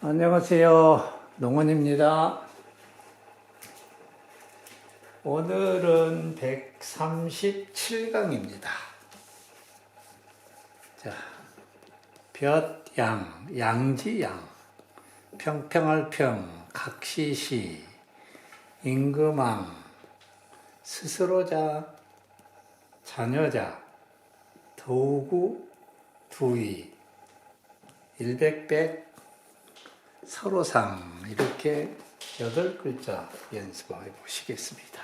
안녕하세요. 농원입니다. 오늘은 137강입니다. 자, 볕양, 양지양, 평평할 평, 각시시, 임금왕, 스스로자, 자녀자, 도구, 두이, 일백백, 서로상 이렇게 여덟 글자 연습해 보시겠습니다.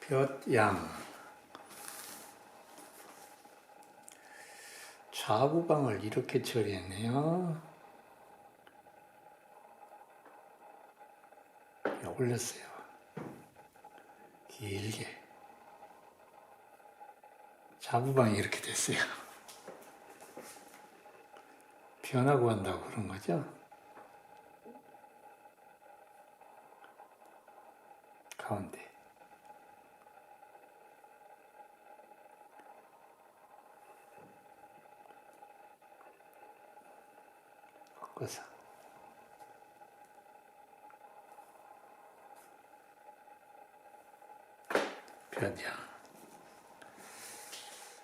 볕양 좌구강을 이렇게 처리했네요. 올렸어요. 길게 자부방이 이렇게 됐어요. 변하고 한다고 그런 거죠. 가운데 바꿔서 변형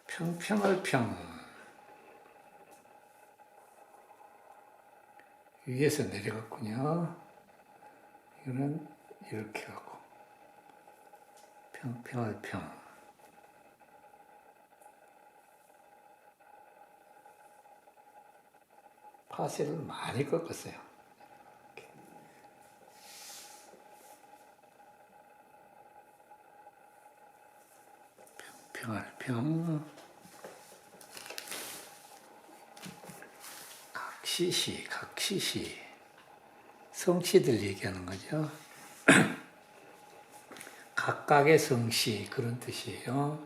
평평할 평 위에서 내려갔군요. 이거는 이렇게 가고 평평할 평 파쇄를 많이 꺾었어요. 평알평 각시시 각시시 성씨들 얘기하는 거죠. 각각의 성씨 그런 뜻이에요.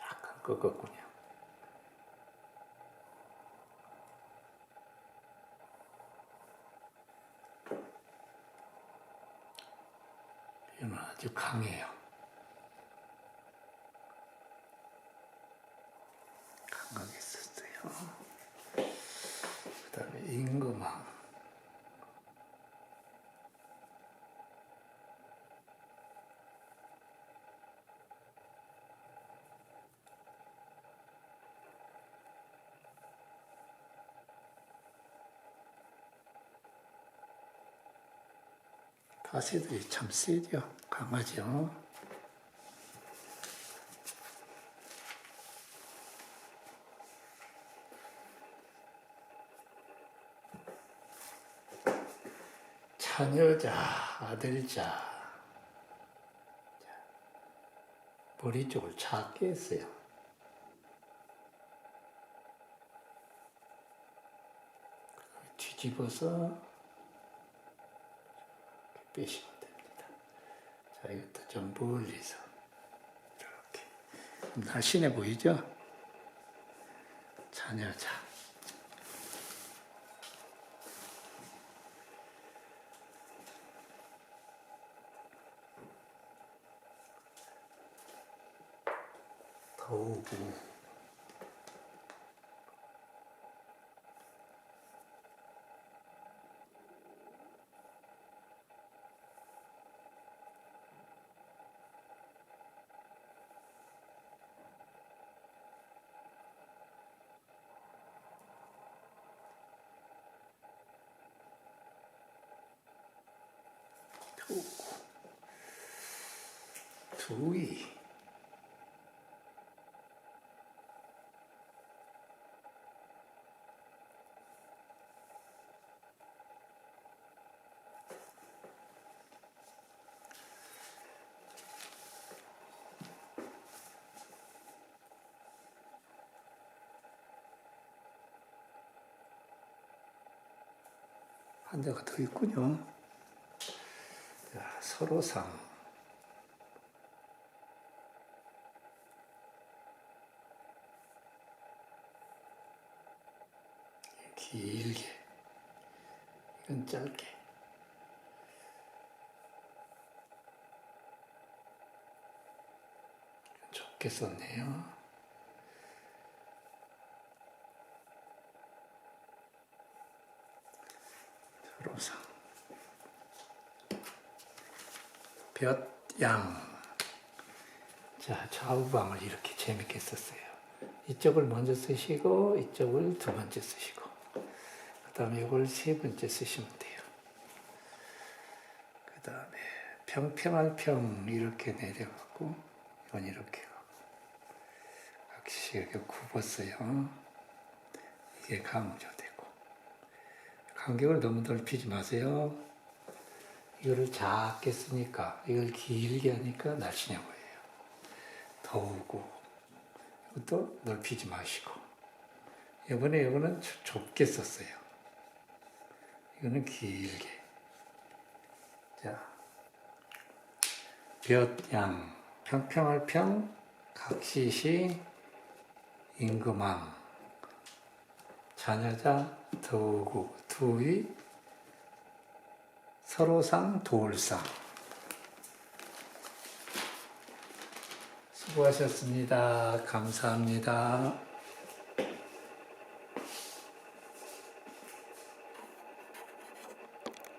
약간 꺾었군요. 이건 아주 강해요. 강하게 썼어요. 그 다음에 임금왕. 가시들이 참 세죠. 강하죠. 자녀자, 아들자. 자, 머리 쪽을 작게 했어요. 뒤집어서 빼시면 자, 이것도 좀 멀리서 이렇게 날씬해 보이죠? 자녀 자. 더우고 두이 한 대가 더 있군요. 자, 서로상. 길게. 이건 짧게. 좁게 썼네요. 서로상. 볕 양. 자, 좌우방을 이렇게 재밌게 썼어요. 이쪽을 먼저 쓰시고, 이쪽을 두 번째 쓰시고, 그 다음에 이걸 세 번째 쓰시면 돼요. 그 다음에 평평할 평 이렇게 내려가고, 이건 이렇게 가고, 각시 이렇게 굽었어요. 이게 강조되고. 간격을 너무 넓히지 마세요. 이거를 작게 쓰니까, 이걸 길게 하니까 날씬해 보여요. 더우고, 이것도 넓히지 마시고. 이번에 이거는 좁- 좁게 썼어요. 이거는 길게. 자, 볕양, 평평할 평, 각시시, 임금왕, 자녀자, 더우고, 두위, 서로상, 도울상. 수고하셨습니다. 감사합니다.